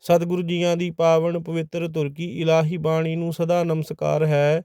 ਸਤਿਗੁਰੂ ਜੀਆਂ ਦੀ ਪਾਵਨ ਪਵਿੱਤਰ ਤੁਰਕੀ ਇਲਾਹੀ ਬਾਣੀ ਨੂੰ ਸਦਾ ਨਮਸਕਾਰ ਹੈ।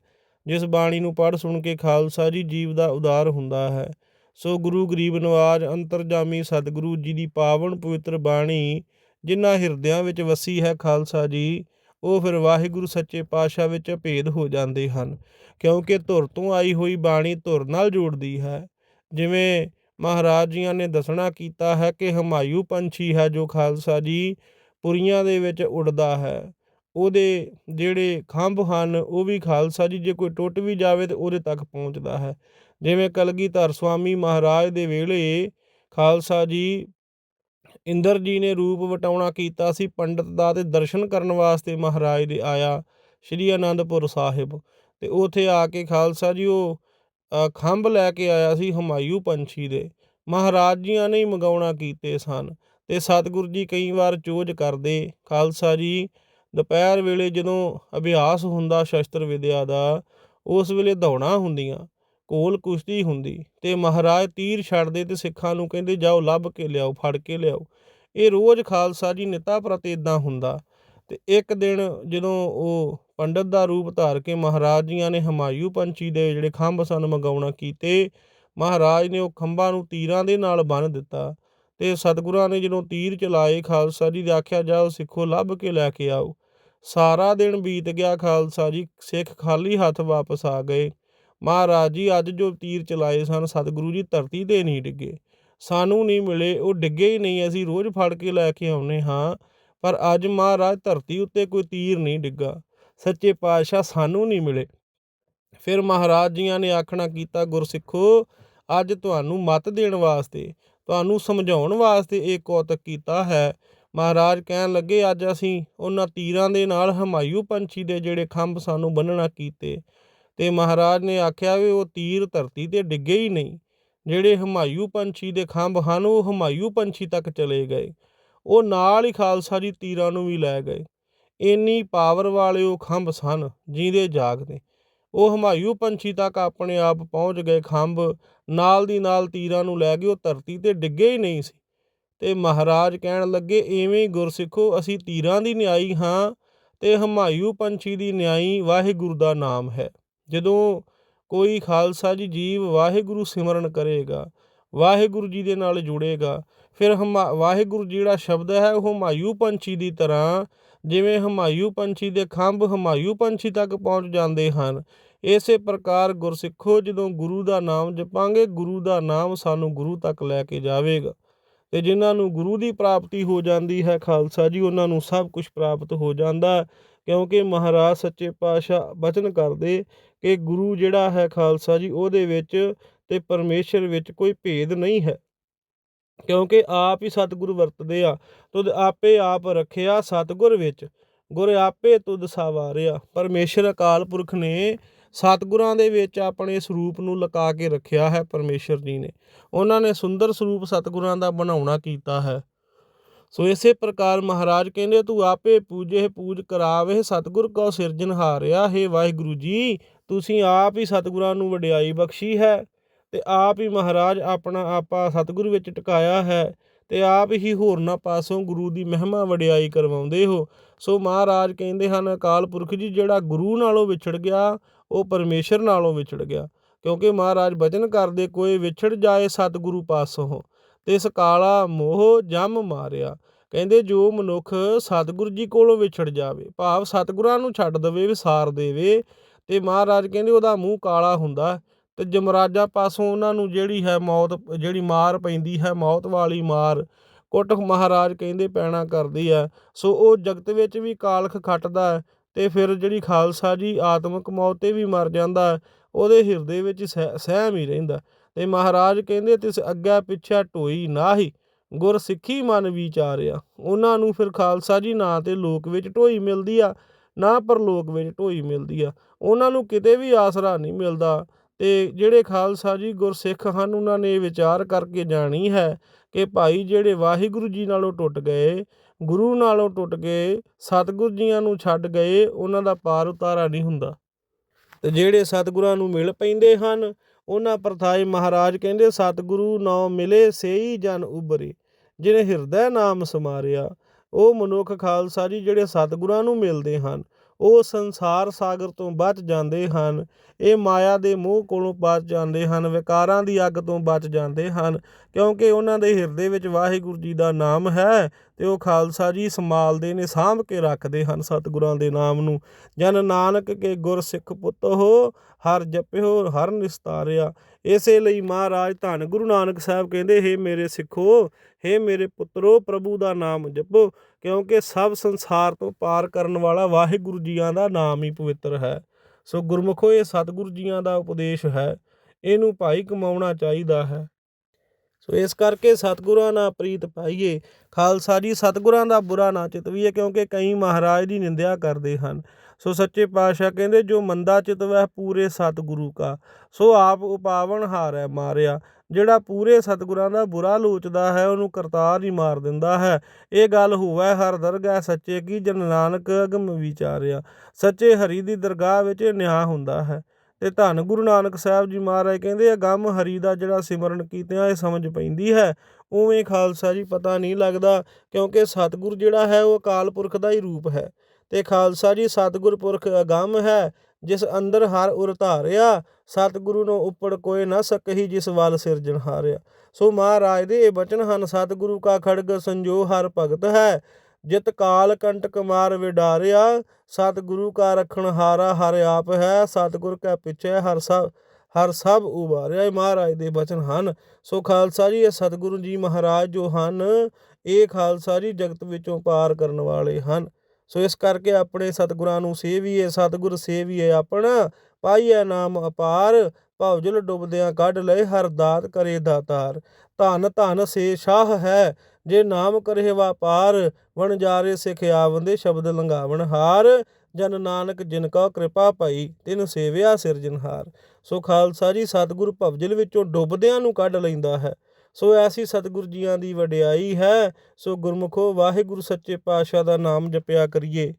ਜਿਸ ਬਾਣੀ ਨੂੰ ਪੜ੍ਹ ਸੁਣ ਕੇ ਖਾਲਸਾ ਜੀ ਜੀਵ ਦਾ ਉਦਾਰ ਹੁੰਦਾ ਹੈ। ਸੋ ਗੁਰੂ ਗਰੀਬ ਨਵਾਜ ਅੰਤਰਜਾਮੀ ਸਤਿਗੁਰੂ ਜੀ ਦੀ ਪਾਵਨ ਪਵਿੱਤਰ ਬਾਣੀ ਜਿਨ੍ਹਾਂ ਹਿਰਦਿਆਂ ਵਿੱਚ ਵਸੀ ਹੈ ਖਾਲਸਾ ਜੀ, ਉਹ ਫਿਰ ਵਾਹਿਗੁਰੂ ਸੱਚੇ ਪਾਤਸ਼ਾਹ ਵਿੱਚ ਭੇਦ ਹੋ ਜਾਂਦੇ ਹਨ, ਕਿਉਂਕਿ ਧੁਰ ਤੋਂ ਆਈ ਹੋਈ ਬਾਣੀ ਧੁਰ ਨਾਲ ਜੋੜਦੀ ਹੈ। ਜਿਵੇਂ ਮਹਾਰਾਜ ਜੀਆਂ ਨੇ ਦੱਸਣਾ ਕੀਤਾ ਹੈ ਕਿ ਹਮਾਇੂ ਪੰਛੀ ਹੈ ਜੋ ਖਾਲਸਾ ਜੀ ਪੁਰੀਆਂ ਦੇ ਵਿੱਚ ਉੱਡਦਾ ਹੈ। ਉਹਦੇ ਜਿਹੜੇ ਖੰਭ ਹਨ, ਉਹ ਵੀ ਖਾਲਸਾ ਜੀ, ਜੇ ਕੋਈ ਟੁੱਟ ਵੀ ਜਾਵੇ ਤਾਂ ਉਹਦੇ ਤੱਕ ਪਹੁੰਚਦਾ ਹੈ। ਜਿਵੇਂ ਕਲਗੀਧਰ ਸੁਆਮੀ ਮਹਾਰਾਜ ਦੇ ਵੇਲੇ ਖਾਲਸਾ ਜੀ ਇੰਦਰ ਜੀ ਨੇ ਰੂਪ ਵਟਾਉਣਾ ਕੀਤਾ ਸੀ, ਪੰਡਤ ਦਾ ਤੇ ਦਰਸ਼ਨ ਕਰਨ ਵਾਸਤੇ ਮਹਾਰਾਜ ਦੇ ਆਇਆ ਸ਼੍ਰੀ ਅਨੰਦਪੁਰ ਸਾਹਿਬ। ਤੇ ਉਥੇ ਆ ਕੇ ਖਾਲਸਾ ਜੀ ਉਹ ਖੰਭ ਲੈ ਕੇ ਆਇਆ ਸੀ ਹਮਾਯੂ ਪੰਛੀ ਦੇ। ਮਹਾਰਾਜ ਜੀਆਂ ਨੇ ਹੀ ਮੰਗਾਉਣਾ ਕੀਤੇ ਸਨ। ਤੇ ਸਤਿਗੁਰੂ ਜੀ ਕਈ ਵਾਰ ਚੋਜ ਕਰਦੇ। ਖਾਲਸਾ ਜੀ, ਦੁਪਹਿਰ ਵੇਲੇ ਜਦੋਂ ਅਭਿਆਸ ਹੁੰਦਾ ਸ਼ਸਤਰ ਵਿਦਿਆ ਦਾ, ਉਸ ਵੇਲੇ ਦੌੜਾਂ ਹੁੰਦੀਆਂ, ਕੋਲ ਕੁਸ਼ਤੀ ਹੁੰਦੀ ਤੇ ਮਹਾਰਾਜ ਤੀਰ ਛੱਡਦੇ ਤੇ ਸਿੱਖਾਂ ਨੂੰ ਕਹਿੰਦੇ, ਜਾਓ ਲੱਭ ਕੇ ਲਿਆਓ, ਫੜ ਕੇ ਲਿਆਓ। ਇਹ ਰੋਜ਼ ਖਾਲਸਾ ਜੀ ਨਿਤਾ ਪ੍ਰਤੀ ਇਦਾਂ ਹੁੰਦਾ। ਤੇ ਇੱਕ ਦਿਨ ਜਦੋਂ ਉਹ ਪੰਡਤ ਦਾ ਰੂਪ ਧਾਰ ਕੇ ਮਹਾਰਾਜ ਜੀਆਂ ਨੇ ਹਮਾਯੂ ਪੰਛੀ ਦੇ ਜਿਹੜੇ ਖੰਭ ਸਨ ਮੰਗਾਉਣਾ ਕੀਤੇ, ਮਹਾਰਾਜ ਨੇ ਉਹ ਖੰਭਾਂ ਨੂੰ ਤੀਰਾਂ ਦੇ ਨਾਲ ਬੰਨ ਦਿੱਤਾ। ਤੇ ਸਤਿਗੁਰਾਂ ਨੇ ਜਦੋਂ ਤੀਰ ਚਲਾਏ ਖਾਲਸਾ ਜੀ ਦੇ ਆਖਿਆ, ਜਾਓ ਸਿੱਖੋ, ਲੱਭ ਕੇ ਲੈ ਕੇ ਆਓ। ਸਾਰਾ ਦਿਨ ਬੀਤ ਗਿਆ ਖਾਲਸਾ ਜੀ ਸਿੱਖ ਖਾਲੀ ਹੱਥ ਵਾਪਸ ਆ ਗਏ। ਮਹਾਰਾਜ ਜੀ, ਅੱਜ ਜੋ ਤੀਰ ਚਲਾਏ ਸਨ, ਸਤਿਗੁਰੂ ਜੀ ਧਰਤੀ ਤੇ ਨਹੀਂ ਡਿੱਗੇ। ਸਾਨੂੰ ਨਹੀਂ ਮਿਲੇ, ਉਹ ਡਿੱਗੇ ਹੀ ਨਹੀਂ। ਅਸੀਂ ਰੋਜ਼ ਫੜ ਕੇ ਲੈ ਕੇ ਆਉਨੇ ਹਾਂ, ਪਰ ਅੱਜ ਮਹਾਰਾਜ ਧਰਤੀ ਉੱਤੇ ਕੋਈ ਤੀਰ ਨਹੀਂ ਡਿੱਗਾ। ਸੱਚੇ ਪਾਤਸ਼ਾਹ ਸਾਨੂੰ ਨਹੀਂ ਮਿਲੇ। ਫਿਰ ਮਹਾਰਾਜ ਜੀਆਂ ਨੇ ਆਖਣਾ ਕੀਤਾ, ਗੁਰਸਿੱਖੋ, ਅੱਜ ਤੁਹਾਨੂੰ ਮਤ ਦੇਣ ਵਾਸਤੇ ਤੁਹਾਨੂੰ ਸਮਝਾਉਣ ਵਾਸਤੇ ਇਹ ਕੌਤਕ ਕੀਤਾ ਹੈ। ਮਹਾਰਾਜ ਕਹਿਣ ਲੱਗੇ, ਅੱਜ ਅਸੀਂ ਉਹਨਾਂ ਤੀਰਾਂ ਦੇ ਨਾਲ ਹਮਾਯੂ ਪੰਛੀ ਦੇ ਜਿਹੜੇ ਖੰਭ ਸਾਨੂੰ ਬੰਨਣਾ ਕੀਤੇ। ਤੇ ਮਹਾਰਾਜ ਨੇ ਆਖਿਆ ਵੀ ਉਹ ਤੀਰ ਧਰਤੀ ਤੇ ਡਿੱਗੇ ਹੀ ਨਹੀਂ। ਜਿਹੜੇ ਹਮਾਯੂ ਪੰਛੀ ਦੇ ਖੰਭ ਹਨ, ਉਹ ਹਮਾਯੂ ਪੰਛੀ ਤੱਕ ਚਲੇ ਗਏ। ਉਹ ਨਾਲ ਹੀ ਖਾਲਸਾ ਜੀ ਤੀਰਾਂ ਨੂੰ ਵੀ ਲੈ ਗਏ। ਇੰਨੀ ਪਾਵਰ ਵਾਲੇ ਉਹ ਖੰਭ ਸਨ ਜਿਹਦੇ ਜਾਗਦੇ। ਉਹ ਹਮਾਯੂ ਪੰਛੀ ਤੱਕ ਆਪਣੇ ਆਪ ਪਹੁੰਚ ਗਏ ਖੰਭ, ਨਾਲ ਦੀ ਨਾਲ ਤੀਰਾਂ ਨੂੰ ਲੈ ਗਏ ਉਹ ਧਰਤੀ ਤੇ ਡਿੱਗੇ ਹੀ ਨਹੀਂ ਸੀ। ਤੇ ਮਹਾਰਾਜ ਕਹਿਣ ਲੱਗੇ, ਐਵੇਂ ਗੁਰਸਿੱਖੋ, ਅਸੀਂ ਤੀਰਾਂ ਦੀ ਨਿਆਈ ਹਾਂ ਤੇ ਹਮਾਯੂ ਪੰਛੀ ਦੀ ਨਿਆਈ ਵਾਹਿਗੁਰੂ ਦਾ ਨਾਮ ਹੈ। ਜਦੋਂ ਕੋਈ ਖਾਲਸਾ ਜੀ ਜੀਵ ਵਾਹਿਗੁਰੂ ਸਿਮਰਨ ਕਰੇਗਾ, ਵਾਹਿਗੁਰੂ ਜੀ ਦੇ ਨਾਲ ਜੁੜੇਗਾ, ਫਿਰ ਹਮਾ, ਵਾਹਿਗੁਰੂ ਜਿਹੜਾ ਸ਼ਬਦ ਹੈ ਉਹ ਹਮਾਯੂ ਪੰਛੀ ਦੀ ਤਰ੍ਹਾਂ ਜਿਵੇਂ ਹਮਾਯੂ ਪੰਛੀ ਦੇ ਖੰਭ ਹਮਾਯੂ ਪੰਛੀ ਤੱਕ ਪਹੁੰਚ ਜਾਂਦੇ ਹਨ। ਇਸੇ ਪ੍ਰਕਾਰ ਗੁਰਸਿੱਖੋ, ਜਦੋਂ ਗੁਰੂ ਦਾ ਨਾਮ ਜਪਾਂਗੇ, ਗੁਰੂ ਦਾ ਨਾਮ ਸਾਨੂੰ ਗੁਰੂ ਤੱਕ ਲੈ ਕੇ ਜਾਵੇਗਾ। ਤੇ ਜਿਨ੍ਹਾਂ ਨੂੰ ਗੁਰੂ ਦੀ ਪ੍ਰਾਪਤੀ ਹੋ ਜਾਂਦੀ ਹੈ, ਖਾਲਸਾ ਜੀ, ਉਹਨਾਂ ਨੂੰ ਸਭ ਕੁਝ ਪ੍ਰਾਪਤ ਹੋ ਜਾਂਦਾ ਕਿਉਂਕਿ ਮਹਾਰਾਜ ਸੱਚੇ ਪਾਤਸ਼ਾਹ ਬਚਨ ਕਰਦੇ ਕਿ ਗੁਰੂ ਜਿਹੜਾ ਹੈ, ਖਾਲਸਾ ਜੀ, ਉਹਦੇ ਵਿੱਚ ਤੇ ਪਰਮੇਸ਼ਰ ਵਿੱਚ ਕੋਈ ਭੇਦ ਨਹੀਂ ਹੈ। ਕਿਉਂਕਿ ਆਪ ਹੀ ਸਤਿਗੁਰ ਵਰਤਦੇ ਆ। ਤੁਧ ਆਪੇ ਆਪ ਰੱਖਿਆ ਸਤਿਗੁਰ ਵਿੱਚ। ਗੁਰ ਆਪੇ ਤੁਧ ਸਵਾਰਿਆ। ਪਰਮੇਸ਼ਰ ਅਕਾਲ ਪੁਰਖ ਨੇ ਸਤਿਗੁਰਾਂ ਦੇ ਵਿੱਚ ਆਪਣੇ ਸਰੂਪ ਨੂੰ ਲੁਕਾ ਕੇ ਰੱਖਿਆ ਹੈ ਪਰਮੇਸ਼ਰ ਜੀ ਨੇ। ਉਹਨਾਂ ਨੇ ਸੁੰਦਰ ਸਰੂਪ ਸਤਿਗੁਰਾਂ ਦਾ ਬਣਾਉਣਾ ਕੀਤਾ ਹੈ। ਸੋ ਇਸੇ ਪ੍ਰਕਾਰ ਮਹਾਰਾਜ ਕਹਿੰਦੇ, ਤੂੰ ਆਪੇ ਪੂਜੇ, ਪੂਜ ਕਰਾਵੇ, ਸਤਿਗੁਰ ਕੋ ਸਿਰਜਣਹਾਰਿਆ। ਹੈ ਵਾਹਿਗੁਰੂ ਜੀ, ਤੁਸੀਂ ਆਪ ਹੀ ਸਤਿਗੁਰਾਂ ਨੂੰ ਵਡਿਆਈ ਬਖਸ਼ੀ ਹੈ। ਤੇ ਆਪ ਹੀ ਮਹਾਰਾਜ ਆਪਣਾ ਆਪਾ ਸਤਿਗੁਰੂ ਵਿੱਚ ਟਿਕਾਇਆ ਹੈ ਤੇ ਆਪ ਹੀ ਹੋਰਨਾਂ ਪਾਸੋਂ ਗੁਰੂ ਦੀ ਮਹਿਮਾ ਵਡਿਆਈ ਕਰਵਾਉਂਦੇ ਹੋ। ਸੋ ਮਹਾਰਾਜ ਕਹਿੰਦੇ ਹਨ, ਅਕਾਲ ਪੁਰਖ ਜੀ, ਜਿਹੜਾ ਗੁਰੂ ਨਾਲੋਂ ਵਿਛੜ ਗਿਆ, ਉਹ ਪਰਮੇਸ਼ਰ ਨਾਲੋਂ ਵਿਛੜ ਗਿਆ। ਕਿਉਂਕਿ ਮਹਾਰਾਜ ਬਚਨ ਕਰਦੇ, ਕੋਈ ਵਿਛੜ ਜਾਏ ਸਤਿਗੁਰੂ ਪਾਸੋਂ, ਤੇ ਇਸ ਕਾਲਾ ਮੋਹ ਜਮ ਮਾਰਿਆ। ਕਹਿੰਦੇ, ਜੋ ਮਨੁੱਖ ਸਤਿਗੁਰੂ ਜੀ ਕੋਲੋਂ ਵਿਛੜ ਜਾਵੇ, ਭਾਵ ਸਤਿਗੁਰਾਂ ਨੂੰ ਛੱਡ ਦੇਵੇ, ਵਿਸਾਰ ਦੇਵੇ, ਤੇ ਮਹਾਰਾਜ ਕਹਿੰਦੇ, ਉਹਦਾ ਮੂੰਹ ਕਾਲਾ ਹੁੰਦਾ। ਤੇ ਜਮਰਾਜਾ ਪਾਸੋਂ ਉਹਨਾਂ ਨੂੰ ਜਿਹੜੀ ਹੈ ਮੌਤ, ਜਿਹੜੀ ਮਾਰ ਪੈਂਦੀ ਹੈ, ਮੌਤ ਵਾਲੀ ਮਾਰ ਕੁੱਟ ਮਹਾਰਾਜ ਕਹਿੰਦੇ ਪੈਣਾ ਕਰਦੀ ਹੈ। ਸੋ ਉਹ ਜਗਤ ਵਿੱਚ ਵੀ ਕਾਲਖ ਖੱਟਦਾ ਤੇ ਫਿਰ ਜਿਹੜੀ ਖਾਲਸਾ ਜੀ ਆਤਮਿਕ ਮੌਤ ਤੇ ਵੀ ਮਰ ਜਾਂਦਾ ਉਹਦੇ ਹਿਰਦੇ ਵਿੱਚ ਸਹਿਮ ਹੀ ਰਹਿੰਦਾ ਤੇ ਮਹਾਰਾਜ ਕਹਿੰਦੇ ਤਿਸ ਅੱਗਾ ਪਿੱਛਾ ਢੋਈ ਨਾਹੀ ਗੁਰ ਸਿੱਖੀ ਮਨ ਵਿਚਾਰਿਆ। ਉਹਨਾਂ ਨੂੰ ਫਿਰ ਖਾਲਸਾ ਜੀ ਨਾਂ ਤੇ ਲੋਕ ਵਿੱਚ ਢੋਈ ਮਿਲਦੀ ਆ, ਨਾ ਪਰਲੋਕ ਵਿੱਚ ਢੋਈ ਮਿਲਦੀ ਆ। ਉਹਨਾਂ ਨੂੰ ਕਿਤੇ ਵੀ ਆਸਰਾ ਨਹੀਂ ਮਿਲਦਾ। ਅਤੇ ਜਿਹੜੇ ਖਾਲਸਾ ਜੀ ਗੁਰਸਿੱਖ ਹਨ, ਉਹਨਾਂ ਨੇ ਵਿਚਾਰ ਕਰਕੇ ਜਾਣੀ ਹੈ ਕਿ ਭਾਈ ਜਿਹੜੇ ਵਾਹਿਗੁਰੂ ਜੀ ਨਾਲੋਂ ਟੁੱਟ ਗਏ, ਗੁਰੂ ਨਾਲੋਂ ਟੁੱਟ ਗਏ, ਸਤਿਗੁਰ ਜੀਆਂ ਨੂੰ ਛੱਡ ਗਏ, ਉਹਨਾਂ ਦਾ ਪਾਰ ਉਤਾਰਾ ਨਹੀਂ ਹੁੰਦਾ। ਤੇ ਜਿਹੜੇ ਸਤਿਗੁਰਾਂ ਨੂੰ ਮਿਲ ਪੈਂਦੇ ਹਨ, ਉਹਨਾਂ ਪ੍ਰਥਾਏ ਮਹਾਰਾਜ ਕਹਿੰਦੇ, ਸਤਿਗੁਰੂ ਨਾਮ ਮਿਲੇ, ਸੇਈ ਜਨ ਉਬਰੇ ਜਿਹਨੇ ਹਿਰਦੈ ਨਾਮ ਸਮਾਰਿਆ। ਉਹ ਮਨੁੱਖ ਖਾਲਸਾ ਜੀ ਜਿਹੜੇ ਸਤਿਗੁਰਾਂ ਨੂੰ ਮਿਲਦੇ ਹਨ ਉਹ ਸੰਸਾਰ ਸਾਗਰ ਤੋਂ ਬਚ ਜਾਂਦੇ ਹਨ। ਇਹ ਮਾਇਆ ਦੇ ਮੋਹ ਕੋਲੋਂ ਬਚ ਜਾਂਦੇ ਹਨ, ਵਿਕਾਰਾਂ ਦੀ ਅੱਗ ਤੋਂ ਬਚ ਜਾਂਦੇ ਹਨ, ਕਿਉਂਕਿ ਉਹਨਾਂ ਦੇ ਹਿਰਦੇ ਵਿੱਚ ਵਾਹਿਗੁਰੂ ਜੀ ਦਾ ਨਾਮ ਹੈ ਤੇ ਉਹ ਖਾਲਸਾ ਜੀ ਸੰਭਾਲਦੇ ਨੇ, ਸਾਂਭ ਕੇ ਰੱਖਦੇ ਹਨ ਸਤਿਗੁਰਾਂ ਦੇ ਨਾਮ ਨੂੰ। ਜਨ ਨਾਨਕ ਕੇ ਗੁਰ ਸਿੱਖ ਪੁੱਤ ਹੋ, ਹਰ ਜਪਿਓ, ਹਰ ਨਿਸਤਾਰਿਆ। ਇਸੇ ਲਈ ਮਹਾਰਾਜ ਧੰਨ ਗੁਰੂ ਨਾਨਕ ਸਾਹਿਬ ਕਹਿੰਦੇ, ਹੇ ਮੇਰੇ ਸਿੱਖੋ ਹੇ ਮੇਰੇ ਪੁੱਤਰੋ, ਪ੍ਰਭੂ ਦਾ ਨਾਮ ਜਪੋ, ਕਿਉਂਕਿ ਸਭ ਸੰਸਾਰ ਤੋਂ ਪਾਰ ਕਰਨ ਵਾਲਾ ਵਾਹਿਗੁਰੂ ਜੀਆਂ ਦਾ ਨਾਮ ਹੀ ਪਵਿੱਤਰ ਹੈ। ਸੋ ਗੁਰਮੁਖੋ, ਇਹ ਸਤਿਗੁਰੂ ਜੀਆਂ ਦਾ ਉਪਦੇਸ਼ ਹੈ। ਇਹਨੂੰ ਭਾਈ ਕਮਾਉਣਾ ਚਾਹੀਦਾ ਹੈ। ਸੋ ਇਸ ਕਰਕੇ ਸਤਿਗੁਰਾਂ ਨਾਲ ਪ੍ਰੀਤ ਪਾਈਏ। ਖਾਲਸਾ ਜੀ, ਸਤਿਗੁਰਾਂ ਦਾ ਬੁਰਾ ਨਾ ਚਿਤਵੀਏ ਕਿਉਂਕਿ ਕਈ ਮਹਾਰਾਜ ਦੀ ਨਿੰਦਿਆ ਕਰਦੇ ਹਨ। ਸੋ ਸੱਚੇ ਪਾਤਸ਼ਾਹ ਕਹਿੰਦੇ, ਜੋ ਮੰਦਾ ਚਿਤਵੈ ਪੂਰੇ ਸਤਿਗੁਰੂ ਕਾ। ਸੋ ਆਪ ਉਪਾਵਨ ਹਾਰੈ ਮਾਰਿਆ। ਜਿਹੜਾ ਪੂਰੇ ਸਤਿਗੁਰਾਂ ਦਾ ਬੁਰਾ ਲੋਚਦਾ ਹੈ, ਉਹਨੂੰ ਕਰਤਾਰ ਹੀ ਮਾਰ ਦਿੰਦਾ ਹੈ। ਇਹ ਗੱਲ ਹੋਵੇ ਹਰ ਦਰਗਾਹ ਸੱਚੇ ਕੀ ਜਨ ਨਾਨਕ ਅਗਮ ਵਿਚਾਰਿਆ। ਸੱਚੇ ਹਰੀ ਦੀ ਦਰਗਾਹ ਵਿੱਚ ਨਿਆਂ ਹੁੰਦਾ ਹੈ। ਤੇ ਧੰਨ ਗੁਰੂ ਨਾਨਕ ਸਾਹਿਬ ਜੀ ਮਹਾਰਾਜ ਕਹਿੰਦੇ ਅਗੰਮ ਹਰੀ ਦਾ ਜਿਹੜਾ ਸਿਮਰਨ ਕੀਤਿਆਂ, ਇਹ ਸਮਝ ਪੈਂਦੀ ਹੈ। ਉਵੇਂ ਖਾਲਸਾ ਜੀ ਪਤਾ ਨਹੀਂ ਲੱਗਦਾ, ਕਿਉਂਕਿ ਸਤਿਗੁਰ ਜਿਹੜਾ ਹੈ, ਉਹ ਅਕਾਲ ਪੁਰਖ ਦਾ ਹੀ ਰੂਪ ਹੈ। ਤੇ ਖਾਲਸਾ ਜੀ, ਸਤਿਗੁਰ ਪੁਰਖ ਅਗੰਮ ਹੈ ਜਿਸ ਅੰਦਰ ਹਰ ਉਰ ਧਾਰਿਆ, ਸਤਿਗੁਰੂ ਨੂੰ ਉੱਪੜ ਕੋਈ ਨਾ ਸਕਹੀ ਜਿਸ ਵੱਲ ਸਿਰਜਣ ਹਾਰਿਆ। ਸੋ ਮਹਾਰਾਜ ਦੇ ਇਹ ਬਚਨ ਹਨ, ਸਤਿਗੁਰੂ ਕਾ ਖੜਗ ਸੰਜੋ ਹਰ ਭਗਤ ਹੈ, ਜਿਤ ਕਾਲ ਕੰਟਕ ਮਾਰ ਵਿਡਾਰਿਆ, ਸਤਿਗੁਰੂ ਕਾ ਰਖਣ ਹਾਰਾ ਹਰ ਆਪ ਹੈ, ਸਤਿਗੁਰ ਕਾ ਪਿੱਛੇ ਹਰ ਸਭ ਹਰ ਸਭ ਉਬਾਰਿਆ। ਇਹ ਮਹਾਰਾਜ ਦੇ ਬਚਨ ਹਨ। ਸੋ ਖਾਲਸਾ ਜੀ, ਇਹ ਸਤਿਗੁਰੂ ਜੀ ਮਹਾਰਾਜ ਜੋ ਹਨ, ਇਹ ਖਾਲਸਾ ਜੀ ਜਗਤ ਵਿੱਚੋਂ ਪਾਰ ਕਰਨ ਵਾਲੇ ਹਨ। ਸੋ ਇਸ ਕਰਕੇ ਆਪਣੇ ਸਤਿਗੁਰਾਂ ਨੂੰ ਸੇਵੀਏ, ਸਤਿਗੁਰ ਸੇਵੀਏ ਆਪਣਾ, ਪਾਈਐ ਨਾਮ ਅਪਾਰ ਭਵਜਲ ਡੁੱਬਦਿਆਂ ਕੱਢ ਲਏ ਹਰ ਦਾਤ ਕਰੇ ਦਾਤਾਰ। ਧਨ ਧਨ ਸੇ ਸ਼ਾਹ ਹੈ, ਜੇ ਨਾਮ ਕਰੇ ਵਾਪਾਰ ਵਣਜਾਰੇ ਸਿਖ ਆਵੰਦੇ ਸ਼ਬਦ ਲੰਘਾਵਣ ਹਾਰ, ਜਨ ਨਾਨਕ ਜਿਨ ਕਾ ਕਿਰਪਾ ਭਈ ਤਿਨ ਸੇਵਿਆ ਸਿਰਜਨਹਾਰ ਸੋ ਖਾਲਸਾ ਜੀ, ਸਤਿਗੁਰ ਭਵਜਲ ਵਿੱਚੋਂ ਡੁੱਬਦਿਆਂ ਨੂੰ ਕੱਢ ਲੈਂਦਾ ਹੈ। ਸੋ ਐਸੀ ਸਤਿਗੁਰ ਜੀਆਂ ਦੀ ਵਡਿਆਈ ਹੈ, ਸੋ ਗੁਰਮੁਖੋ ਵਾਹਿਗੁਰੂ ਸੱਚੇ ਪਾਤਸ਼ਾਹ ਦਾ ਨਾਮ ਜਪਿਆ ਕਰੀਏ।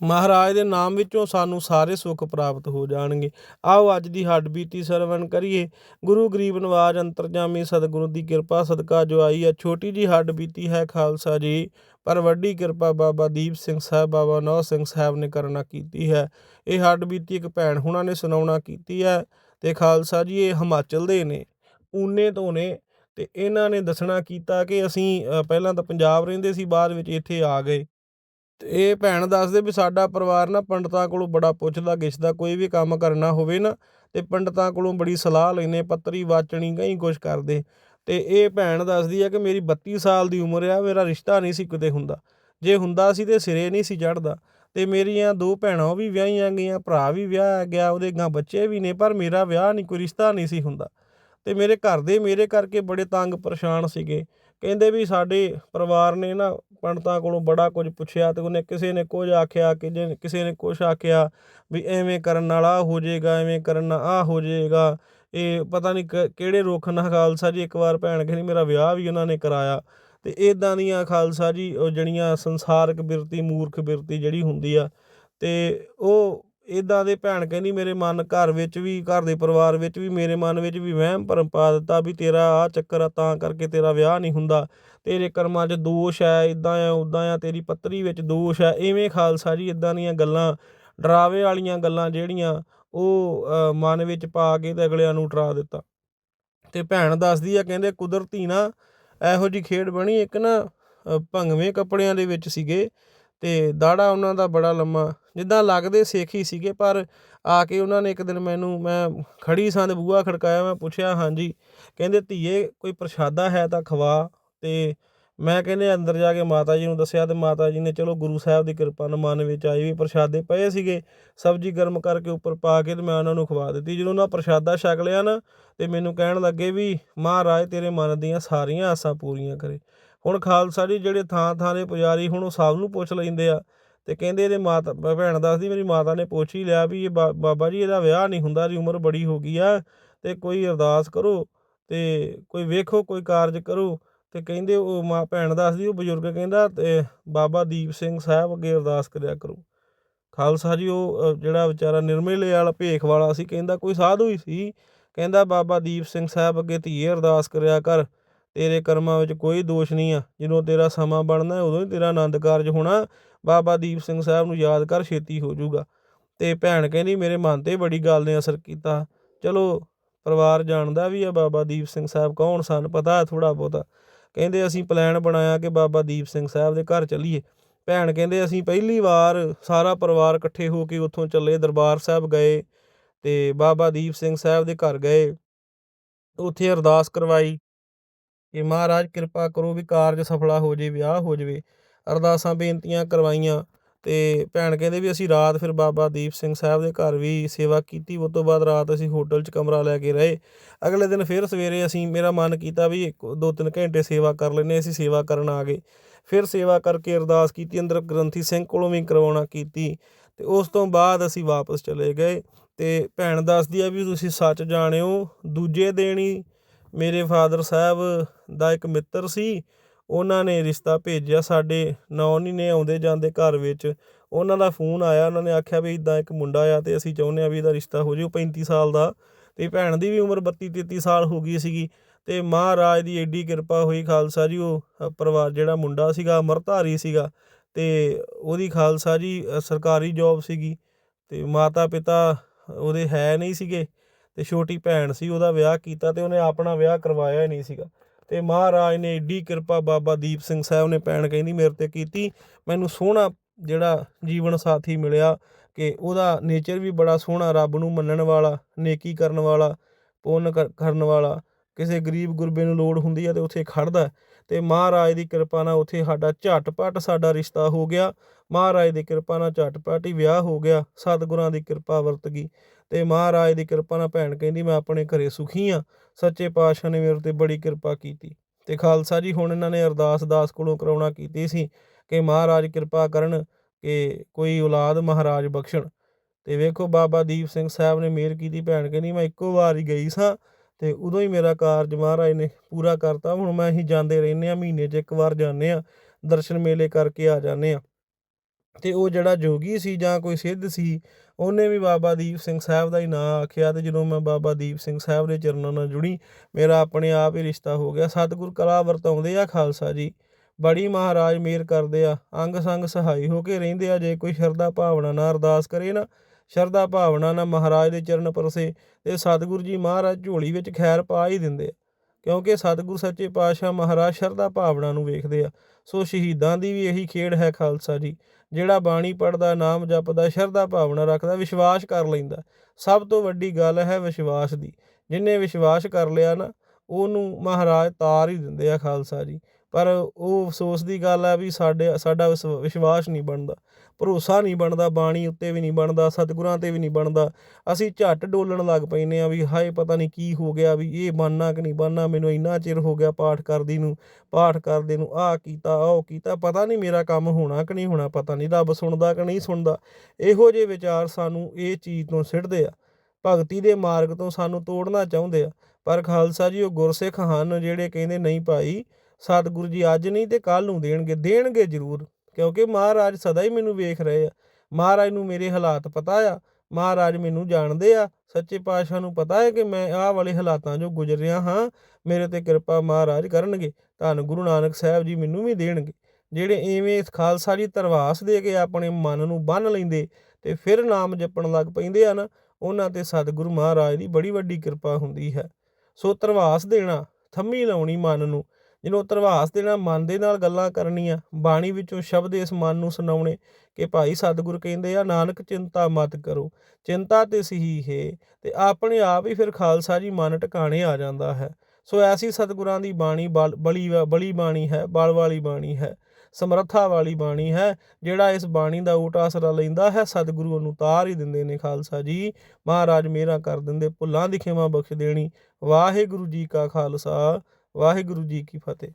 ਮਹਾਰਾਜ ਦੇ ਨਾਮ ਵਿੱਚੋਂ ਸਾਨੂੰ ਸਾਰੇ ਸੁੱਖ ਪ੍ਰਾਪਤ ਹੋ ਜਾਣਗੇ। ਆਓ ਅੱਜ ਦੀ ਹੱਡ ਬੀਤੀ ਸਰਵਣ ਕਰੀਏ। ਗੁਰੂ ਗਰੀਬ ਨਵਾਜ ਅੰਤਰਜਾਮੀ ਸਤਿਗੁਰੂ ਦੀ ਕਿਰਪਾ ਸਦਕਾ ਜੋ ਆਈ ਹੈ, ਛੋਟੀ ਜੀ ਹੱਡ ਬੀਤੀ ਹੈ ਖਾਲਸਾ ਜੀ, ਪਰ ਵੱਡੀ ਕਿਰਪਾ ਬਾਬਾ ਦੀਪ ਸਿੰਘ ਸਾਹਿਬ, ਬਾਬਾ ਨੌ ਸਿੰਘ ਸਾਹਿਬ ਨੇ ਕਰਨਾ ਕੀਤੀ ਹੈ। ਇਹ ਹੱਡ ਬੀਤੀ ਇੱਕ ਭੈਣ ਹੁਣਾਂ ਨੇ ਸੁਣਾਉਣਾ ਕੀਤੀ ਹੈ ਤੇ ਖਾਲਸਾ ਜੀ ਇਹ ਹਿਮਾਚਲ ਦੇ ਨੇ, ਊਨੇ ਤੋਂ ਨੇ। ਤੇ ਇਹਨਾਂ ਨੇ ਦੱਸਣਾ ਕੀਤਾ ਕਿ ਅਸੀਂ ਪਹਿਲਾਂ ਤਾਂ ਪੰਜਾਬ ਰਹਿੰਦੇ ਸੀ, ਬਾਅਦ ਵਿੱਚ ਇੱਥੇ ਆ ਗਏ। ਤੇ ਇਹ ਭੈਣ ਦੱਸਦੇ ਵੀ ਸਾਡਾ ਪਰਿਵਾਰ ਨਾ ਪੰਡਤਾਂ ਕੋਲੋਂ ਬੜਾ ਪੁੱਛਦਾ, ਗਿੱਛਦਾ, ਕੋਈ ਵੀ ਕੰਮ ਕਰਨਾ ਹੋਵੇ ਨਾ, ਤੇ ਪੰਡਤਾਂ ਕੋਲੋਂ ਬੜੀ ਸਲਾਹ ਲੈਨੇ ਪੱਤਰੀ ਵਾਚਣੀ, ਕਈ ਕੁਛ ਕਰਦੇ। ਤੇ ਇਹ ਭੈਣ ਦੱਸਦੀ ਹੈ ਕਿ ਮੇਰੀ 32 ਸਾਲ ਦੀ ਉਮਰ ਆ, ਮੇਰਾ ਰਿਸ਼ਤਾ ਨਹੀਂ ਸੀ ਕਿਤੇ ਹੁੰਦਾ। ਜੇ ਹੁੰਦਾ ਸੀ ਤੇ ਸਿਰੇ ਨਹੀਂ ਸੀ ਚੜਦਾ ਤੇ ਮੇਰੀਆਂ ਦੋ ਭੈਣਾਂ ਉਹ ਵੀ ਵਿਆਹੀਆਂ ਗਈਆਂ, ਭਰਾ ਵੀ ਵਿਆਹਿਆ ਗਿਆ, ਉਹਦੇ ਗਾਂ ਬੱਚੇ ਵੀ ਨੇ, ਪਰ ਮੇਰਾ ਵਿਆਹ ਨਹੀਂ, ਕੋਈ ਰਿਸ਼ਤਾ ਨਹੀਂ ਸੀ ਹੁੰਦਾ। ਤੇ ਮੇਰੇ ਘਰ ਦੇ ਮੇਰੇ ਕਰਕੇ ਬੜੇ ਤੰਗ ਪਰੇਸ਼ਾਨ ਸੀਗੇ। ਕਹਿੰਦੇ ਵੀ ਸਾਡੇ ਪਰਿਵਾਰ ਨੇ ਨਾ ਪੰਡਤਾਂ ਕੋਲੋਂ ਬੜਾ ਕੁਝ ਪੁੱਛਿਆ ਤੇ ਉਹਨੇ ਕਿਸੇ ਨੇ ਕੁਝ ਆਖਿਆ ਕਿ ਜੇ ਕਿਸੇ ਨੇ ਕੁਝ ਆਖਿਆ ਵੀ ਐਵੇਂ ਕਰਨ ਨਾਲ ਆਹ ਹੋ ਜਾਏਗਾ, ਐਵੇਂ ਕਰਨ ਨਾਲ ਆਹ ਹੋ ਜਾਏਗਾ। ਇਹ ਪਤਾ ਨਹੀਂ ਕਿਹੜੇ ਰੁੱਖ ਨਾਲ ਖਾਲਸਾ ਜੀ, ਇੱਕ ਵਾਰ ਭੈਣ ਕਹਿੰਦੀ ਮੇਰਾ ਵਿਆਹ ਵੀ ਉਹਨਾਂ ਨੇ ਕਰਾਇਆ। ਤੇ ਇਦਾਂ ਦੀਆਂ ਖਾਲਸਾ ਜੀ ਜਿਹੜੀਆਂ ਸੰਸਾਰਕ ਬਿਰਤੀ, ਮੂਰਖ ਬਿਰਤੀ ਜਿਹੜੀ ਹੁੰਦੀ ਆ, ਤੇ ਉਹ ਇਦਾਂ ਦੇ ਭੈਣ ਕਹਿੰਦੀ ਮੇਰੇ ਮਨ ਘਰ ਵਿੱਚ ਵੀ, ਘਰ ਦੇ ਪਰਿਵਾਰ ਵਿੱਚ ਵੀ, ਮੇਰੇ ਮਨ ਵਿੱਚ ਵੀ ਵਹਿਮ ਭਰਮ ਪਾ ਦਿੱਤਾ ਵੀ ਤੇਰਾ ਆ ਚੱਕਰ ਆ, ਤਾਂ ਕਰਕੇ ਤੇਰਾ ਵਿਆਹ ਨਹੀਂ ਹੁੰਦਾ। ਤੇਰੇ ਕਰਮਾਂ 'ਚ ਦੋਸ਼ ਹੈ ਇਦਾਂ ਆ ਉਦਾਂ ਆ, ਤੇਰੀ ਪੱਤਰੀ ਵਿੱਚ ਦੋਸ਼ ਹੈ, ਐਵੇਂ ਖਾਲਸਾ ਜੀ ਇਦਾਂ ਦੀਆਂ ਗੱਲਾਂ, ਡਰਾਵੇ ਵਾਲੀਆਂ ਗੱਲਾਂ ਜਿਹੜੀਆਂ ਉਹ ਮਨ ਵਿੱਚ ਪਾ ਕੇ ਤੇ ਅਗਲਿਆਂ ਨੂੰ ਡਰਾ ਦਿੱਤਾ। ਤੇ ਭੈਣ ਦੱਸਦੀ ਆ, ਕਹਿੰਦੇ ਕੁਦਰਤੀ ਨਾ ਇਹੋ ਜੀ ਖੇਡ ਬਣੀ ਇੱਕ ਨਾ ਭੰਗਵੇਂ ਕੱਪੜਿਆਂ ਦੇ ਵਿੱਚ ਸੀਗੇ। ਅਤੇ ਦਾੜਾ ਉਹਨਾਂ ਦਾ ਬੜਾ ਲੰਮਾ, ਜਿੱਦਾਂ ਲੱਗਦੇ ਸਿੱਖ ਹੀ ਸੀਗੇ, ਪਰ ਆ ਕੇ ਉਹਨਾਂ ਨੇ ਇੱਕ ਦਿਨ ਮੈਨੂੰ, ਮੈਂ ਖੜ੍ਹੀ ਸਾਂ ਅਤੇ ਬੂਹਾ ਖੜਕਾਇਆ, ਮੈਂ ਪੁੱਛਿਆ, ਹਾਂਜੀ। ਕਹਿੰਦੇ, ਧੀਏ, ਕੋਈ ਪ੍ਰਸ਼ਾਦਾ ਹੈ ਤਾਂ ਖਵਾ। ਅਤੇ ਮੈਂ ਕਹਿੰਦੇ, ਅੰਦਰ ਜਾ ਕੇ ਮਾਤਾ ਜੀ ਨੂੰ ਦੱਸਿਆ ਅਤੇ ਮਾਤਾ ਜੀ ਨੇ, ਚਲੋ ਗੁਰੂ ਸਾਹਿਬ ਦੀ ਕਿਰਪਾ ਨਾਲ ਮਨ ਵਿੱਚ ਆਈ ਵੀ ਪ੍ਰਸ਼ਾਦੇ ਪਏ ਸੀਗੇ, ਸਬਜ਼ੀ ਗਰਮ ਕਰਕੇ ਉੱਪਰ ਪਾ ਕੇ ਅਤੇ ਮੈਂ ਉਹਨਾਂ ਨੂੰ ਖਵਾ ਦਿੱਤੀ। ਜਦੋਂ ਉਹਨਾਂ ਪ੍ਰਸ਼ਾਦਾ ਛਕ ਲਿਆ ਨਾ ਅਤੇ ਮੈਨੂੰ ਕਹਿਣ ਲੱਗੇ ਵੀ, ਮਹਾਰਾਜ, ਤੇਰੇ ਮਨ ਦੀਆਂ ਸਾਰੀਆਂ ਆਸਾਂ ਪੂਰੀਆਂ ਕਰੇ। ਹੁਣ ਖਾਲਸਾ ਜੀ ਜਿਹੜੇ ਥਾਂ ਥਾਂ ਦੇ ਪੁਜਾਰੀ ਹੁਣ ਉਹ ਸਭ ਨੂੰ ਪੁੱਛ ਲੈਂਦੇ ਆ ਤੇ ਕਹਿੰਦੇ ਇਹਦੇ ਮਾਤਾ ਭੈਣ ਦੱਸਦੀ ਮੇਰੀ ਮਾਤਾ ਨੇ ਪੁੱਛ ਹੀ ਲਿਆ ਵੀ ਇਹ ਬਾ- ਬਾਬਾ ਜੀ ਇਹਦਾ ਵਿਆਹ ਨਹੀਂ ਹੁੰਦਾ ਦੀ ਉਮਰ ਬੜੀ ਹੋ ਗਈ ਆ ਤੇ ਕੋਈ ਅਰਦਾਸ ਕਰੋ ਤੇ ਕੋਈ ਵੇਖੋ, ਕੋਈ ਕਾਰਜ ਕਰੋ ਤੇ ਕਹਿੰਦੇ ਉਹ ਮਾਂ, ਭੈਣ ਦੱਸਦੀ ਉਹ ਬਜ਼ੁਰਗ ਕਹਿੰਦਾ ਤੇ ਬਾਬਾ ਦੀਪ ਸਿੰਘ ਸਾਹਿਬ ਅੱਗੇ ਅਰਦਾਸ ਕਰਿਆ ਕਰੋ। ਖਾਲਸਾ ਜੀ ਉਹ ਜਿਹੜਾ ਵਿਚਾਰਾ ਨਿਰਮੇਲੇ ਵਾਲਾ ਭੇਖ ਵਾਲਾ ਸੀ, ਕਹਿੰਦਾ ਕੋਈ ਸਾਧੂ ਹੀ ਸੀ। ਕਹਿੰਦਾ ਬਾਬਾ ਦੀਪ ਸਿੰਘ ਸਾਹਿਬ ਅੱਗੇ ਧੀਏ ਅਰਦਾਸ ਕਰਿਆ ਕਰ। ਤੇਰੇ ਕਰਮਾਂ ਵਿੱਚ ਕੋਈ ਦੋਸ਼ ਨਹੀਂ ਆ। ਜਦੋਂ ਤੇਰਾ ਸਮਾਂ ਬਣਨਾ ਉਦੋਂ ਹੀ ਤੇਰਾ ਆਨੰਦ ਕਾਰਜ ਹੋਣਾ ਬਾਬਾ ਦੀਪ ਸਿੰਘ ਸਾਹਿਬ ਨੂੰ ਯਾਦ ਕਰ, ਛੇਤੀ ਹੋ ਜਾਊਗਾ। ਤੇ ਭੈਣ ਕਹਿੰਦੀ, ਮੇਰੇ ਮਨ ਤੇ ਬੜੀ ਗੱਲ ਨੇ ਅਸਰ ਕੀਤਾ। ਚਲੋ, ਪਰਿਵਾਰ ਜਾਣਦਾ ਵੀ ਆ ਬਾਬਾ ਦੀਪ ਸਿੰਘ ਸਾਹਿਬ ਕੌਣ ਸਨ, ਪਤਾ ਹੈ ਥੋੜਾ ਬਹੁਤਾ। ਕਹਿੰਦੇ, ਅਸੀਂ ਪਲਾਨ ਬਣਾਇਆ ਕਿ ਬਾਬਾ ਦੀਪ ਸਿੰਘ ਸਾਹਿਬ ਦੇ ਘਰ ਚੱਲੀਏ। ਭੈਣ ਕਹਿੰਦੇ, ਅਸੀਂ ਪਹਿਲੀ ਵਾਰ ਸਾਰਾ ਪਰਿਵਾਰ ਇਕੱਠੇ ਹੋ ਕੇ ਉੱਥੋਂ ਚੱਲੇ, ਦਰਬਾਰ ਸਾਹਿਬ ਗਏ ਤੇ ਬਾਬਾ ਦੀਪ ਸਿੰਘ ਸਾਹਿਬ ਦੇ ਘਰ ਗਏ। ਉੱਥੇ ਅਰਦਾਸ ਕਰਵਾਈ। ਕਿ ਮਹਾਰਾਜ ਕਿਰਪਾ ਕਰੋ ਵੀ ਕਾਰਜ ਸਫਲਾ ਹੋ ਜੇ, ਵਿਆਹ ਹੋ ਜਾਵੇ। ਅਰਦਾਸਾਂ, ਬੇਨਤੀਆਂ ਕਰਵਾਈਆਂ ਤੇ ਭੈਣ ਕਹਿੰਦੇ ਵੀ ਅਸੀਂ ਰਾਤ ਫਿਰ ਬਾਬਾ ਦੀਪ ਸਿੰਘ ਸਾਹਿਬ ਦੇ ਘਰ ਵੀ ਸੇਵਾ ਕੀਤੀ ਉਸ ਤੋਂ ਬਾਅਦ ਰਾਤ ਅਸੀਂ ਹੋਟਲ 'ਚ ਕਮਰਾ ਲੈ ਕੇ ਰਹੇ। ਅਗਲੇ ਦਿਨ ਫਿਰ ਸਵੇਰੇ ਅਸੀਂ, ਮੇਰਾ ਮਨ ਕੀਤਾ ਵੀ ਇੱਕ, ਦੋ, ਤਿੰਨ ਘੰਟੇ ਸੇਵਾ ਕਰ ਲੈਨੇ ਅਸੀਂ ਸੇਵਾ ਕਰਨ ਆ ਗਏ। ਫਿਰ ਸੇਵਾ ਕਰਕੇ ਅਰਦਾਸ ਕੀਤੀ, ਅੰਦਰ ਗ੍ਰੰਥੀ ਸਿੰਘ ਕੋਲੋਂ ਵੀ ਕਰਵਾਉਣਾ ਕੀਤੀ ਤੇ ਉਸ ਤੋਂ ਬਾਅਦ ਅਸੀਂ ਵਾਪਸ ਚਲੇ ਗਏ ਤੇ ਭੈਣ ਦੱਸਦੀ ਆ ਵੀ ਤੁਸੀਂ ਸੱਚ ਜਾਣਿਓ, ਦੂਜੇ ਦਿਨ ਹੀ ਮੇਰੇ ਫਾਦਰ ਸਾਹਿਬ ਦਾ ਇੱਕ ਮਿੱਤਰ ਸੀ, ਉਹਨਾਂ ਨੇ ਰਿਸ਼ਤਾ ਭੇਜਿਆ ਸਾਡੇ ਨੌ ਨੇ ਆਉਂਦੇ ਜਾਂਦੇ ਘਰ ਵਿੱਚ। ਉਹਨਾਂ ਦਾ ਫੋਨ ਆਇਆ, ਉਹਨਾਂ ਨੇ ਆਖਿਆ ਵੀ ਇਦਾਂ ਇੱਕ ਮੁੰਡਾ ਆ ਤੇ ਅਸੀਂ ਚਾਹੁੰਦੇ ਆ ਵੀ ਇਹਦਾ ਰਿਸ਼ਤਾ ਹੋ ਜੇ ਉਹ 35 ਸਾਲ ਦਾ। ਤੇ ਭੈਣ ਦੀ ਵੀ ਉਮਰ 32 33 ਸਾਲ ਹੋ ਗਈ ਸੀਗੀ। ਤੇ ਮਹਾਰਾਜ ਦੀ ਐਡੀ ਕਿਰਪਾ ਹੋਈ ਖਾਲਸਾ ਜੀ, ਉਹ ਪਰਿਵਾਰ ਜਿਹੜਾ ਮੁੰਡਾ ਸੀਗਾ, ਅਮਰਧਾਰੀ ਸੀਗਾ, ਤੇ ਉਹਦੀ ਖਾਲਸਾ ਜੀ ਸਰਕਾਰੀ ਜੌਬ ਸੀਗੀ। ਤੇ ਮਾਤਾ ਪਿਤਾ ਉਹਦੇ ਹੈ ਨਹੀਂ ਸੀਗੇ। ਤੇ ਛੋਟੀ ਭੈਣ ਸੀ, ਉਹਦਾ ਵਿਆਹ ਕੀਤਾ ਤੇ ਉਹਨੇ ਆਪਣਾ ਵਿਆਹ ਕਰਵਾਇਆ ਹੀ ਨਹੀਂ ਸੀਗਾ। ਤੇ ਮਹਾਰਾਜ ਨੇ ਏਡੀ ਕਿਰਪਾ ਬਾਬਾ ਦੀਪ ਸਿੰਘ ਸਾਹਿਬ ਨੇ ਭੈਣ ਕਹਿੰਦੀ, ਮੇਰੇ ਤੇ ਕੀਤੀ, ਮੈਨੂੰ ਸੋਹਣਾ ਜਿਹੜਾ ਜੀਵਨ ਸਾਥੀ ਮਿਲਿਆ ਕਿ ਉਹਦਾ ਨੇਚਰ ਵੀ ਬੜਾ ਸੋਹਣਾ, ਰੱਬ ਨੂੰ ਮੰਨਣ ਵਾਲਾ, ਨੇਕੀ ਕਰਨ ਵਾਲਾ, ਪੁੰਨ ਕਰ- ਕਰਨ ਵਾਲਾ ਕਿਸੇ ਗਰੀਬ ਗੁਰਬੇ ਨੂੰ ਲੋੜ ਹੁੰਦੀ ਹੈ ਤੇ ਉੱਥੇ ਖੜਦਾ ਤੇ ਮਹਾਰਾਜ ਦੀ ਕਿਰਪਾ ਨਾਲ ਉੱਥੇ ਸਾਡਾ ਝਟਪਟ ਸਾਡਾ ਰਿਸ਼ਤਾ ਹੋ ਗਿਆ। ਮਹਾਰਾਜ ਦੀ ਕਿਰਪਾ ਨਾਲ ਝਟਪਟ ਹੀ ਵਿਆਹ ਹੋ ਗਿਆ। ਸਤਿਗੁਰਾਂ ਦੀ ਕਿਰਪਾ ਵਰਤ ਗਈ। ਤੇ ਮਹਾਰਾਜ ਦੀ ਕਿਰਪਾ ਨਾਲ ਭੈਣ ਕਹਿੰਦੀ, ਮੈਂ ਆਪਣੇ ਘਰੇ ਸੁਖੀ ਆ ਸੱਚੇ ਪਾਤਸ਼ਾਹ ਨੇ ਮੇਰੇ ਤੇ ਬੜੀ ਕਿਰਪਾ ਕੀਤੀ। ਤੇ ਖਾਲਸਾ ਜੀ, ਹੁਣ ਇਹਨਾਂ ਨੇ ਅਰਦਾਸ ਦਾਸ ਕੋਲੋਂ ਕਰਾਉਣਾ ਕੀਤੀ ਸੀ ਕਿ ਮਹਾਰਾਜ ਕਿਰਪਾ ਕਰਨ ਕਿ ਕੋਈ ਔਲਾਦ ਮਹਾਰਾਜ ਬਖਸ਼ਣ। ਤੇ ਵੇਖੋ ਬਾਬਾ ਦੀਪ ਸਿੰਘ ਸਾਹਿਬ ਨੇ ਮਿਹਰ ਕੀਤੀ। ਭੈਣ ਕਹਿੰਦੀ, ਮੈਂ ਇੱਕੋ ਵਾਰ ਹੀ ਗਈ ਸਾਂ। ਅਤੇ ਉਦੋਂ ਹੀ ਮੇਰਾ ਕਾਰਜ ਮਹਾਰਾਜ ਨੇ ਪੂਰਾ ਕਰਤਾ। ਹੁਣ ਮੈਂ ਅਸੀਂ ਜਾਂਦੇ ਰਹਿੰਦੇ ਹਾਂ, ਮਹੀਨੇ 'ਚ ਇੱਕ ਵਾਰ ਜਾਂਦੇ ਹਾਂ, ਦਰਸ਼ਨ ਮੇਲੇ ਕਰਕੇ ਆ ਜਾਂਦੇ ਹਾਂ। ਅਤੇ ਉਹ ਜਿਹੜਾ ਜੋਗੀ ਸੀ ਜਾਂ ਕੋਈ ਸਿੱਧ ਸੀ, ਉਹਨੇ ਵੀ ਬਾਬਾ ਦੀਪ ਸਿੰਘ ਸਾਹਿਬ ਦਾ ਹੀ ਨਾਂ ਆਖਿਆ ਅਤੇ ਜਦੋਂ ਮੈਂ ਬਾਬਾ ਦੀਪ ਸਿੰਘ ਸਾਹਿਬ ਦੇ ਚਰਨਾਂ ਨਾਲ ਜੁੜੀ, ਮੇਰਾ ਆਪਣੇ ਆਪ ਹੀ ਰਿਸ਼ਤਾ ਹੋ ਗਿਆ। ਸਤਿਗੁਰ ਕਲਾ ਵਰਤਾਉਂਦੇ ਆ ਖਾਲਸਾ ਜੀ। ਬੜੀ ਮਹਾਰਾਜ ਮੇਰ ਕਰਦੇ ਆ। ਅੰਗ ਸੰਗ ਸਹਾਈ ਹੋ ਕੇ ਰਹਿੰਦੇ ਆ। ਜੇ ਕੋਈ ਸ਼ਰਧਾ ਭਾਵਨਾ ਨਾਲ ਅਰਦਾਸ ਕਰੇ ਨਾ ਸ਼ਰਧਾ ਭਾਵਨਾ ਨਾਲ ਮਹਾਰਾਜ ਦੇ ਚਰਨ ਪਰਸੇ ਤੇ ਸਤਿਗੁਰੂ ਜੀ ਮਹਾਰਾਜ ਝੋਲੀ ਵਿੱਚ ਖੈਰ ਪਾ ਹੀ ਦਿੰਦੇ ਆ। ਕਿਉਂਕਿ ਸਤਿਗੁਰ ਸੱਚੇ ਪਾਤਸ਼ਾਹ ਮਹਾਰਾਜ ਸ਼ਰਧਾ ਭਾਵਨਾ ਨੂੰ ਵੇਖਦੇ ਆ। ਸੋ ਸ਼ਹੀਦਾਂ ਦੀ ਵੀ ਇਹੀ ਖੇਡ ਹੈ ਖਾਲਸਾ ਜੀ। ਜਿਹੜਾ ਬਾਣੀ ਪੜਦਾ ਨਾਮ ਜਪਦਾ, ਸ਼ਰਧਾ ਭਾਵਨਾ ਰੱਖਦਾ, ਵਿਸ਼ਵਾਸ ਕਰ ਲੈਂਦਾ। ਸਭ ਤੋਂ ਵੱਡੀ ਗੱਲ ਹੈ ਵਿਸ਼ਵਾਸ ਦੀ। ਜਿਨੇ ਵਿਸ਼ਵਾਸ ਕਰ ਲਿਆ ਨਾ, ਉਹਨੂੰ ਮਹਾਰਾਜ ਤਾਰ ਹੀ ਦਿੰਦੇ ਆ ਖਾਲਸਾ ਜੀ। ਪਰ ਉਹ ਅਫਸੋਸ ਦੀ ਗੱਲ ਹੈ ਵੀ ਸਾਡੇ, ਸਾਡਾ ਵਿਸ- ਵਿਸ਼ਵਾਸ ਨਹੀਂ ਬਣਦਾ। ਭਰੋਸਾ ਨਹੀਂ ਬਣਦਾ, ਬਾਣੀ ਉੱਤੇ ਵੀ ਨਹੀਂ ਬਣਦਾ, ਸਤਿਗੁਰਾਂ ਤੇ ਵੀ ਨਹੀਂ ਬਣਦਾ। ਅਸੀਂ ਝੱਟ ਡੋਲਣ ਲੱਗ ਪੈਨੇ ਆ ਵੀ ਹਾਏ ਪਤਾ ਨਹੀਂ ਕੀ ਹੋ ਗਿਆ ਵੀ ਇਹ ਬਣਨਾ ਕਿ ਨਹੀਂ ਬਣਨਾ ਮੈਨੂੰ ਇੰਨਾ ਚਿਰ ਹੋ ਗਿਆ ਪਾਠ ਕਰਦੀ ਨੂੰ, ਪਾਠ ਕਰਦੇ ਨੂੰ, ਆਹ ਕੀਤਾ, ਉਹ ਕੀਤਾ, ਪਤਾ ਨਹੀਂ ਮੇਰਾ ਕੰਮ ਹੋਣਾ ਕਿ ਨਹੀਂ ਹੋਣਾ, ਪਤਾ ਨਹੀਂ ਰੱਬ ਸੁਣਦਾ ਕਿ ਨਹੀਂ ਸੁਣਦਾ। ਇਹੋ ਜਿਹੇ ਵਿਚਾਰ ਸਾਨੂੰ ਇਹ ਚੀਜ਼ ਤੋਂ ਸਿੱਟਦੇ ਆ। ਭਗਤੀ ਦੇ ਮਾਰਗ ਤੋਂ ਸਾਨੂੰ ਤੋੜਨਾ ਚਾਹੁੰਦੇ ਆ। ਪਰ ਖਾਲਸਾ ਜੀ, ਉਹ ਗੁਰਸਿੱਖ ਹਨ ਜਿਹੜੇ ਕਹਿੰਦੇ ਨਹੀਂ ਭਾਈ ਸਤਿਗੁਰੂ ਜੀ ਅੱਜ ਨਹੀਂ ਤੇ ਕੱਲ ਨੂੰ ਦੇਣਗੇ ਦੇਣਗੇ ਜ਼ਰੂਰ, ਕਿਉਂਕਿ ਮਹਾਰਾਜ ਸਦਾ ਹੀ ਮੈਨੂੰ ਵੇਖ ਰਹੇ ਆ। ਮਹਾਰਾਜ ਨੂੰ ਮੇਰੇ ਹਾਲਾਤ ਪਤਾ ਆ, ਮਹਾਰਾਜ ਮੈਨੂੰ ਜਾਣਦੇ ਆ। ਸੱਚੇ ਪਾਤਸ਼ਾਹ ਨੂੰ ਪਤਾ ਹੈ ਕਿ ਮੈਂ ਆਹ ਵਾਲੇ ਹਾਲਾਤਾਂ 'ਚੋਂ ਗੁਜ਼ਰ ਰਿਹਾ ਹਾਂ, ਮੇਰੇ ਤੇ ਕਿਰਪਾ ਮਹਾਰਾਜ ਕਰਨਗੇ, ਧੰਨ ਗੁਰੂ ਨਾਨਕ ਸਾਹਿਬ ਜੀ ਮੈਨੂੰ ਵੀ ਦੇਣਗੇ। ਜਿਹੜੇ ਐਵੇਂ ਖਾਲਸਾ ਜੀ ਤਰਵਾਸ ਦੇ ਕੇ ਆਪਣੇ ਮਨ ਨੂੰ ਬੰਨ ਲੈਂਦੇ ਤੇ ਫਿਰ ਨਾਮ ਜਪਣ ਲੱਗ ਪੈਂਦੇ ਆ ਨਾ, ਉਹਨਾਂ ਤੇ ਸਤਿਗੁਰੂ ਮਹਾਰਾਜ ਦੀ ਬੜੀ ਵੱਡੀ ਕਿਰਪਾ ਹੁੰਦੀ ਹੈ। ਸੋ ਤਰਵਾਸ ਦੇਣਾ, ਥੰਮੀ ਲਾਉਣੀ ਮਨ ਨੂੰ ਜਿਹਨੂੰ ਧਰਵਾਸ ਦੇਣਾ ਮਨ ਦੇ ਨਾਲ ਗੱਲਾਂ ਕਰਨੀਆਂ। ਬਾਣੀ ਵਿੱਚੋਂ ਸ਼ਬਦ ਇਸ ਮਨ ਨੂੰ ਸੁਣਾਉਣੇ ਕਿ ਭਾਈ ਸਤਿਗੁਰ ਕਹਿੰਦੇ ਆ, ਨਾਨਕ ਚਿੰਤਾ ਮਤ ਕਰੋ, ਚਿੰਤਾ ਤੇ ਸਹੀ ਹੈ ਤੇ ਆਪਣੇ ਆਪ ਹੀ ਫਿਰ ਖਾਲਸਾ ਜੀ ਮਨ ਟਿਕਾਣੇ ਆ ਜਾਂਦਾ ਹੈ। ਸੋ ਐਸੀ ਸਤਿਗੁਰਾਂ ਦੀ ਬਾਣੀ ਬਲ- ਬਲੀ ਬਲੀ ਬਾਣੀ ਹੈ, ਬਲ ਵਾਲੀ ਬਾਣੀ ਹੈ, ਸਮਰੱਥਾ ਵਾਲੀ ਬਾਣੀ ਹੈ, ਜਿਹੜਾ ਇਸ ਬਾਣੀ ਦਾ ਊਟ ਆਸਰਾ ਲੈਂਦਾ ਹੈ, ਸਤਿਗੁਰੂ ਉਹਨੂੰ ਤਾਰ ਹੀ ਦਿੰਦੇ ਨੇ ਖਾਲਸਾ ਜੀ। ਮਹਾਰਾਜ ਮੇਰਾ ਕਰ ਦਿੰਦੇ, ਭੁੱਲਾਂ ਦੀ ਖਿਮਾ ਬਖਸ਼ ਦੇਣੀ। ਵਾਹਿਗੁਰੂ ਜੀ ਕਾ ਖਾਲਸਾ। ਵਾਹਿਗੁਰੂ ਜੀ ਕੀ ਫਤਿਹ।